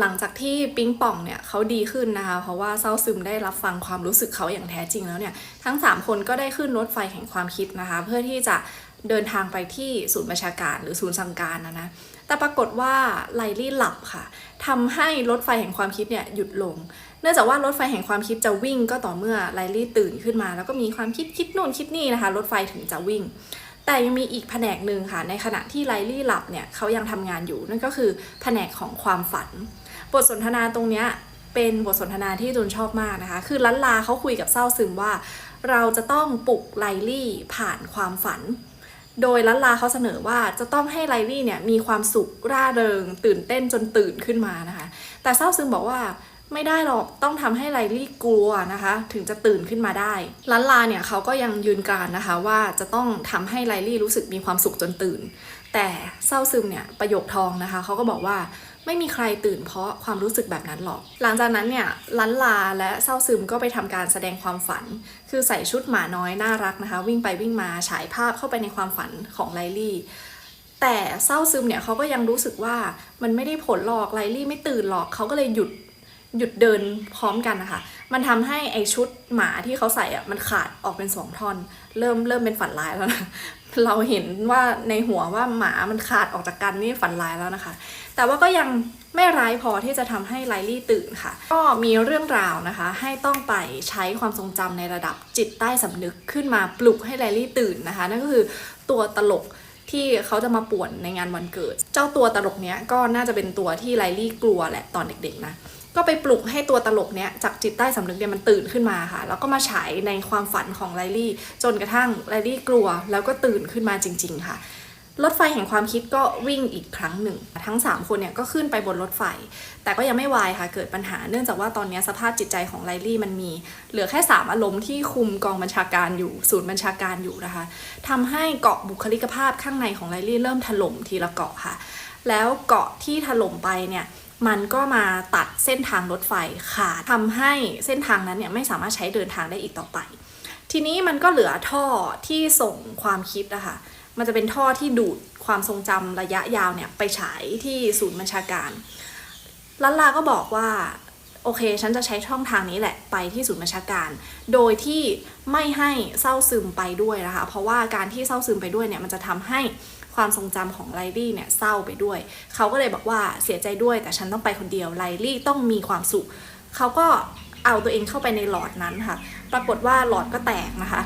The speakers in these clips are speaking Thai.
หลังจากที่ปิงป่องเนี่ยเขาดีขึ้นนะคะ เพราะว่าเศร้าซึมได้รับฟังความรู้สึกเขาอย่างแท้จริงแล้วเนี่ย ทั้ง 3 คนก็ได้ขึ้นรถไฟแห่งความคิดนะคะ เพื่อที่จะเดินทางไปที่ศูนย์ประชาการหรือศูนย์สั่งการนะนะแต่ปรากฏว่าไลลี่หลับค่ะทำให้รถไฟแห่งความคิดเนี่ยหยุดลง เนื่องจากว่ารถไฟแห่งความคิดจะวิ่งก็ต่อเมื่อไลลี่ตื่นขึ้นมา แล้วก็มีความคิดคิดนู่นคิดนี่นะคะ รถไฟถึงจะวิ่ง แต่ยังมีอีกแผนกหนึ่งค่ะ ในขณะที่ไลลี่หลับเนี่ยเขายังทำงานอยู่ นั่นก็คือแผนกของความฝัน บทสนทนาตรงเนี้ยเป็นบทสนทนาที่จูนชอบมากนะคะ คือลันลาเขาคุยกับเศร้าซึมว่า เราจะต้องปลุกไลลี่ผ่านความฝัน โดยลันลาเขาเสนอว่าจะต้องให้ไลลี่เนี่ยมีความสุขร่าเริง ตื่นเต้นจนตื่นขึ้นมานะคะ แต่เศร้าซึมบอกว่าไม่ได้หรอกต้องทำให้ไลลี่กลัวนะคะ ถึงจะตื่นขึ้นมาได้ลันลาเนี่ยเขาก็ยังยืนกรานนะคะว่าจะต้องทำให้ไลลี่รู้สึกมีความสุขจนตื่น แต่เศร้าซึมเนี่ยประโยคทองนะคะเขาก็บอกว่า ไม่มีใครตื่นเพราะความรู้สึกแบบนั้นหรอก หลังจากนั้นเนี่ยลันลาและเศร้าซึมก็ไปทำการแสดงความฝัน คือใส่ชุดหมาน้อยน่ารักนะคะ วิ่งไปวิ่งมาฉายภาพเข้าไปในความฝันของไลลี่แต่เศร้าซึมเนี่ยเขาก็ยังรู้สึกว่ามันไม่ได้ผลหรอกไลลี่ไม่ตื่นหรอกเขาก็เลยหยุดหยุดเดินพร้อมกันนะคะ มันทำให้ไอชุดหมาที่เขาใส่อะมันขาดออกเป็นสองท่อน เริ่มเริ่มเป็นฝันร้ายแล้วนะ เราเห็นว่าในหัวว่าหมามันขาดออกจากกันนี่ฝันร้ายแล้วนะคะ แต่ว่าก็ยังไม่ร้ายพอที่จะทำให้ไลลี่ตื่นค่ะ ก็มีเรื่องราวนะคะ ให้ต้องไปใช้ความทรงจำในระดับจิตใต้สำนึกขึ้นมาปลุกให้ไลลี่ตื่นนะคะ นั่นก็คือตัวตลกที่เขาจะมาป่วนในงานวันเกิด เจ้าตัวตลกเนี้ยก็น่าจะเป็นตัวที่ไลลี่กลัวแหละตอนเด็กๆนะ ก็ไปปลุกให้ตัวตลกเนี้ยจากจิตใต้สำนึกเนี่ยมันตื่นขึ้นมาค่ะ แล้วก็มาฉายในความฝันของไลลี่ จนกระทั่งไลลี่กลัวแล้วก็ตื่นขึ้นมาจริง ๆ ค่ะรถไฟแห่งความคิดก็วิ่งอีกครั้งหนึ่ง ทั้ง 3 คนเนี่ยก็ขึ้นไปบนรถไฟ แต่ก็ยังไม่วายค่ะ เกิดปัญหาเนื่องจากว่าตอนนี้สภาพจิตใจของไลลี่มันมี เหลือแค่ 3 อารมณ์ที่คุมกองบัญชาการอยู่ ศูนย์บัญชาการอยู่นะคะทำให้เกาะบุคลิกภาพข้างในของไลลี่เริ่มถล่มทีละเกาะค่ะ แล้วเกาะที่ถล่มไปเนี่ย มันก็มาตัดเส้นทางรถไฟขาดทำให้เส้นทางนั้นเนี่ยไม่สามารถใช้เดินทางได้อีกต่อไป ทีนี้มันก็เหลือท่อที่ส่งความคิดนะคะมันจะเป็นท่อที่ดูดความทรงจำระยะยาวเนี่ยไปฉายที่ศูนย์บัญชาการลันลาก็บอกว่าโอเค ฉันจะใช้ช่องทางนี้แหละไปที่ศูนย์บัญชาการ โดยที่ไม่ให้เศร้าซึมไปด้วยนะคะ เพราะว่าการที่เศร้าซึมไปด้วยเนี่ยมันจะทำให้ ความทรงจำของไลลี่เนี่ยเศร้าไปด้วย เขาก็เลยบอกว่าเสียใจด้วยแต่ฉันต้องไปคนเดียวไลลี่ต้องมีความสุข เขาก็เอาตัวเองเข้าไปในหลอดนั้นค่ะ ปรากฏว่าหลอดก็แตกนะคะ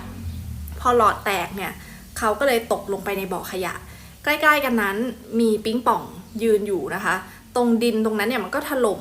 พอหลอดแตกเนี่ยเขาก็เลยตกลงไปในบ่อขยะ ใกล้ๆกันนั้นมีปิ๊งป่องยืนอยู่นะคะ ตรงดินตรงนั้นเนี่ยมันก็ถล่ม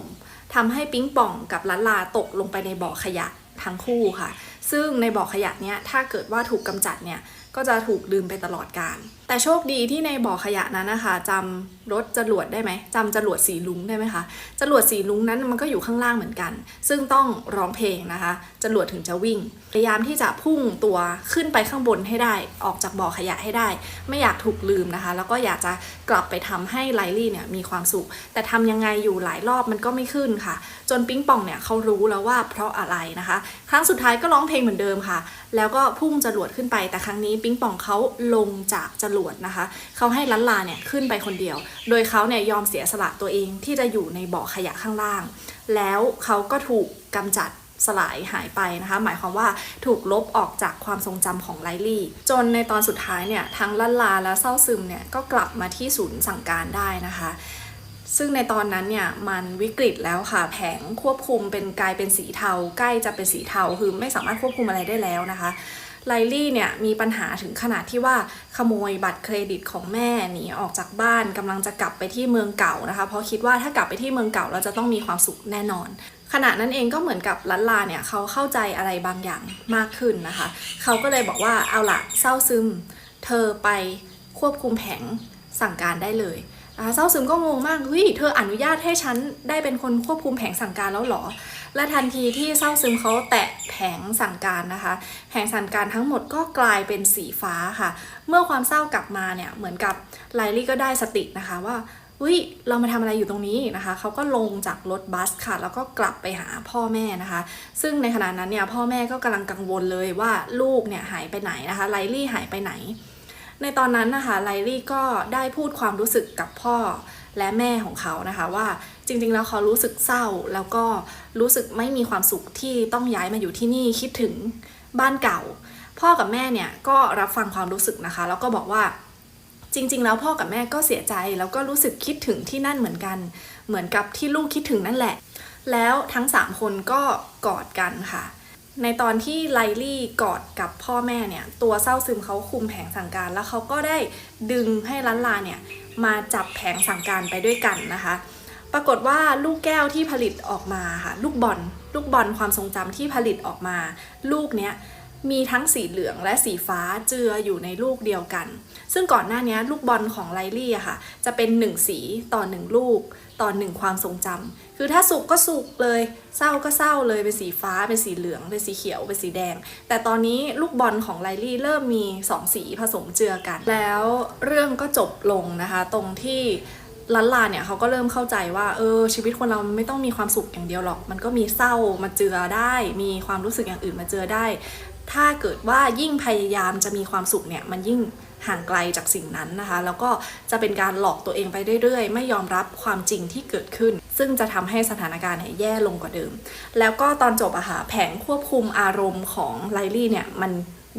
ทำให้ปิ๊งป่องกับลันลาตกลงไปในบ่อขยะทั้งคู่ค่ะ ซึ่งในบ่อขยะเนี้ยถ้าเกิดว่าถูกกำจัดเนี่ย ก็จะถูกลืมไปตลอดกาลแต่โชคดีที่ในบ่อขยะนั้นนะคะจำรถจรวดได้ไหมจำจรวดสีลุงได้ไหมคะจรวดสีลุงนั้นมันก็อยู่ข้างล่างเหมือนกัน ซึ่งต้องร้องเพลงนะคะจรวดถึงจะวิ่ง พยายามที่จะพุ่งตัวขึ้นไปข้างบนให้ได้ ออกจากบ่อขยะให้ได้ ไม่อยากถูกลืมนะคะ แล้วก็อยากจะกลับไปทำให้ไลลี่เนี่ยมีความสุข แต่ทำยังไงอยู่หลายรอบมันก็ไม่ขึ้นค่ะ จนปิ๊งปองเนี่ยเขารู้แล้วว่าเพราะอะไรนะคะ ครั้งสุดท้ายก็ร้องเพลงเหมือนเดิมค่ะ แล้วก็พุ่งจรวดขึ้นไป แต่ครั้งนี้ปิ๊งปองเขาลงจากจรวดนะคะ เขาให้ลันลาเนี่ยขึ้นไปคนเดียว โดยเขาเนี่ยยอมเสียสละตัวเองที่จะอยู่ในบ่อขยะข้างล่าง แล้วเขาก็ถูกกำจัดสลายหายไปนะคะ หมายความว่าถูกลบออกจากความทรงจำของไลลี่ จนในตอนสุดท้ายเนี่ยทั้งลันลาและเศร้าซึมเนี่ยก็กลับมาที่ศูนย์สั่งการได้นะคะ ซึ่งในตอนนั้นเนี่ยมันวิกฤตแล้วค่ะแผงควบคุมเป็นกลายเป็นสีเทา ใกล้จะเป็นสีเทาคือไม่สามารถควบคุมอะไรได้แล้วนะคะไลลี่เนี่ยมีปัญหาถึงขนาดที่ว่าขโมยบัตรเครดิตของแม่หนีออกจากบ้านกำลังจะกลับไปที่เมืองเก่านะคะเพราะคิดว่าถ้ากลับไปที่เมืองเก่าเราจะต้องมีความสุขแน่นอน ขณะนั้นเองก็เหมือนกับลันลาเนี่ยเขาเข้าใจอะไรบางอย่างมากขึ้นนะคะ เขาก็เลยบอกว่าเอาละเศร้าซึม เธอไปควบคุมแผงสั่งการได้เลย เศร้าซึมก็งงมากเฮ้ยเธออนุญาตให้ฉันได้เป็นคนควบคุมแผงสั่งการแล้วหรอ และทันทีที่เศร้าซึมเขาแตะแผงสั่งการนะคะ แผงสั่งการทั้งหมดก็กลายเป็นสีฟ้าค่ะ เมื่อความเศร้ากลับมาเนี่ยเหมือนกับไลลี่ก็ได้สตินะคะว่าอุ้ยเรามาทำอะไรอยู่ตรงนี้นะคะเขาก็ลงจากรถบัสค่ะ แล้วก็กลับไปหาพ่อแม่นะคะ ซึ่งในขณะนั้นเนี่ยพ่อแม่ก็กำลังกังวลเลยว่าลูกเนี่ยหายไปไหนนะคะไลลี่หายไปไหน ในตอนนั้นนะคะไลลี่ก็ได้พูดความรู้สึกกับพ่อและแม่ของเขานะคะว่าจริงๆแล้วเขารู้สึกเศร้า แล้วก็รู้สึกไม่มีความสุขที่ต้องย้ายมาอยู่ที่นี่คิดถึงบ้านเก่า พ่อกับแม่เนี่ยก็รับฟังความรู้สึกนะคะ แล้วก็บอกว่าจริง ๆ แล้วพ่อกับแม่ก็เสียใจ แล้วก็รู้สึกคิดถึงที่นั่นเหมือนกัน เหมือนกับที่ลูกคิดถึงนั่นแหละ แล้วทั้งสามคนก็กอดกันค่ะ ในตอนที่ไลลี่กอดกับพ่อแม่เนี่ย ตัวเศร้าซึมเขาคุมแผงสั่งการ แล้วเขาก็ได้ดึงให้ลันลาเนี่ยมาจับแผงสั่งการไปด้วยกันนะคะ ปรากฏว่าลูกแก้วที่ผลิตออกมาค่ะ ลูกบอลลูกบอลความทรงจำที่ผลิตออกมา ลูกเนี้ยมีทั้งสีเหลืองและสีฟ้าเจืออยู่ในลูกเดียวกัน ซึ่งก่อนหน้านี้ลูกบอลของไลลี่อะค่ะ จะเป็นหนึ่งสีต่อหนึ่งลูกต่อหนึ่งความทรงจำคือถ้าสุกก็สุกเลย เศร้าก็เศร้าเลย เป็นสีฟ้า เป็นสีเหลือง เป็นสีเขียว เป็นสีแดง แต่ตอนนี้ลูกบอลของไลลี่เริ่มมีสองสีผสมเจือกัน แล้วเรื่องก็จบลงนะคะ ตรงที่ลันลาเนี่ยเขาก็เริ่มเข้าใจว่าเออชีวิตคนเราไม่ต้องมีความสุขอย่างเดียวหรอก มันก็มีเศร้ามาเจือได้ มีความรู้สึกอย่างอื่นมาเจือได้ ถ้าเกิดว่ายิ่งพยายามจะมีความสุขเนี่ยมันยิ่ง ห่างไกลจากสิ่งนั้นนะคะ แล้วก็จะเป็นการหลอกตัวเองไปเรื่อยๆ ไม่ยอมรับความจริงที่เกิดขึ้น ซึ่งจะทำให้สถานการณ์แย่ลงกว่าเดิม แล้วก็ตอนจบอะค่ะแผงควบคุมอารมณ์ของไลลี่เนี่ยมัน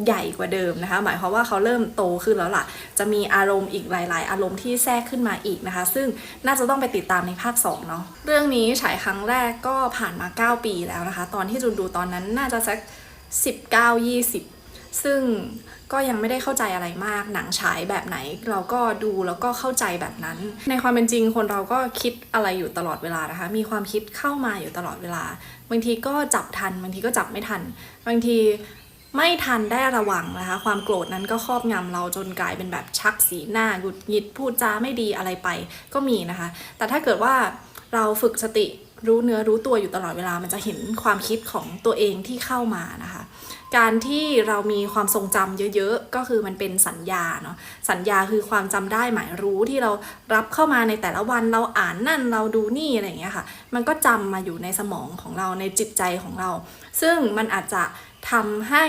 ใหญ่กว่าเดิมนะคะ หมายความว่าเขาเริ่มโตขึ้นแล้วล่ะ จะมีอารมณ์อีกหลาย ๆ อารมณ์ที่แทรกขึ้นมาอีกนะคะ ซึ่งน่าจะต้องไปติดตามในภาค2เนาะเรื่องนี้ฉายครั้งแรกก็ผ่านมา 9 ปีแล้วนะคะ ตอนที่จูนดูตอนนั้นน่าจะสัก19-20 ซึ่งก็ยังไม่ได้เข้าใจอะไรมาก หนังฉายแบบไหนเราก็ดูแล้วก็เข้าใจแบบนั้น ในความเป็นจริงคนเราก็คิดอะไรอยู่ตลอดเวลานะคะ มีความคิดเข้ามาอยู่ตลอดเวลา บางทีก็จับทัน บางทีก็จับไม่ทัน บางทีไม่ทันได้ระวังนะคะ ความโกรธนั้นก็ครอบงำเราจนกลายเป็นแบบชักสีหน้าหงุดหงิดพูดจาไม่ดีอะไรไปก็มีนะคะ แต่ถ้าเกิดว่าเราฝึกสติรู้เนื้อรู้ตัวอยู่ตลอดเวลา มันจะเห็นความคิดของตัวเองที่เข้ามานะคะ การที่เรามีความทรงจำเยอะๆ ก็คือมันเป็นสัญญาเนาะสัญญาคือความจำได้หมายรู้ที่เรารับเข้ามาในแต่ละวันเราอ่านนั่นเราดูนี่อะไรอย่างเงี้ยค่ะ มันก็จำมาอยู่ในสมองของเราในจิตใจของเรา ซึ่งมันอาจจะทำให้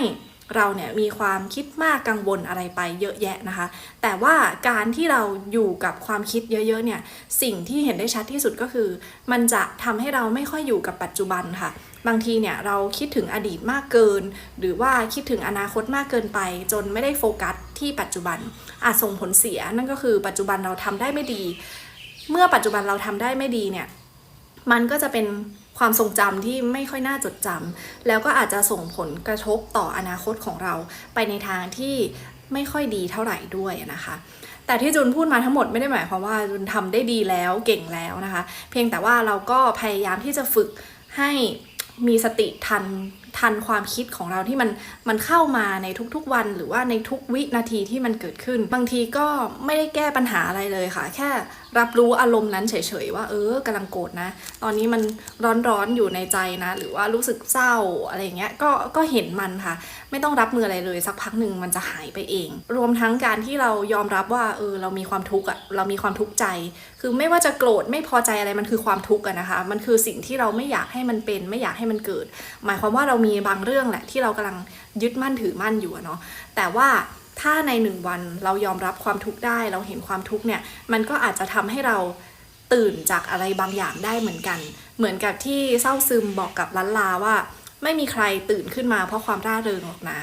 เราเนี่ยมีความคิดมากกังวลอะไรไปเยอะแยะนะคะ แต่ว่าการที่เราอยู่กับความคิดเยอะๆเนี่ยสิ่งที่เห็นได้ชัดที่สุดก็คือ มันจะทำให้เราไม่ค่อยอยู่กับปัจจุบันค่ะ บางทีเนี่ยเราคิดถึงอดีตมากเกิน หรือว่าคิดถึงอนาคตมากเกินไป จนไม่ได้โฟกัสที่ปัจจุบัน อาจส่งผลเสียนั่นก็คือปัจจุบันเราทำได้ไม่ดี เมื่อปัจจุบันเราทำได้ไม่ดีเนี่ย มันก็จะเป็นความทรงจำที่ไม่ค่อยน่าจดจำแล้วก็อาจจะส่งผลกระทบต่ออนาคตของเราไปในทางที่ไม่ค่อยดีเท่าไหร่ด้วยนะคะ แต่ที่จุนพูดมาทั้งหมดไม่ได้หมายความว่าจุนทำได้ดีแล้วเก่งแล้วนะคะ เพียงแต่ว่าเราก็พยายามที่จะฝึกให้มีสติทัน ทันความคิดของเราที่มันมันเข้ามาในทุกๆวัน หรือว่าในทุกวินาทีที่มันเกิดขึ้น บางทีก็ไม่ได้แก้ปัญหาอะไรเลยค่ะ แค่รับรู้อารมณ์นั้นเฉยๆว่า เออกำลังโกรธนะ ตอนนี้มันร้อนๆอยู่ในใจนะ หรือว่ารู้สึกเศร้าอะไรเงี้ยก็ก็เห็นมันค่ะ ไม่ต้องรับมืออะไรเลย สักพักหนึ่งมันจะหายไปเอง รวมทั้งการที่เรายอมรับว่าเออเรามีความทุกข์อะเรามีความทุกข์ใจ คือไม่ว่าจะโกรธไม่พอใจอะไรมันคือความทุกข์อะนะคะ มันคือสิ่งที่เราไม่อยากให้มันเป็น ไม่อยากให้มันเกิด หมายความว่าเรามีบางเรื่องแหละที่เรากำลังยึดมั่นถือมั่นอยู่เนาะแต่ว่าถ้าในหนึ่งวันเรายอมรับความทุกข์ได้ เราเห็นความทุกข์เนี่ยมันก็อาจจะทำให้เราตื่นจากอะไรบางอย่างได้เหมือนกัน เหมือนกับที่เศร้าซึมบอกกับลันลาว่า ไม่มีใครตื่นขึ้นมาเพราะความร่าเริงหรอกนะ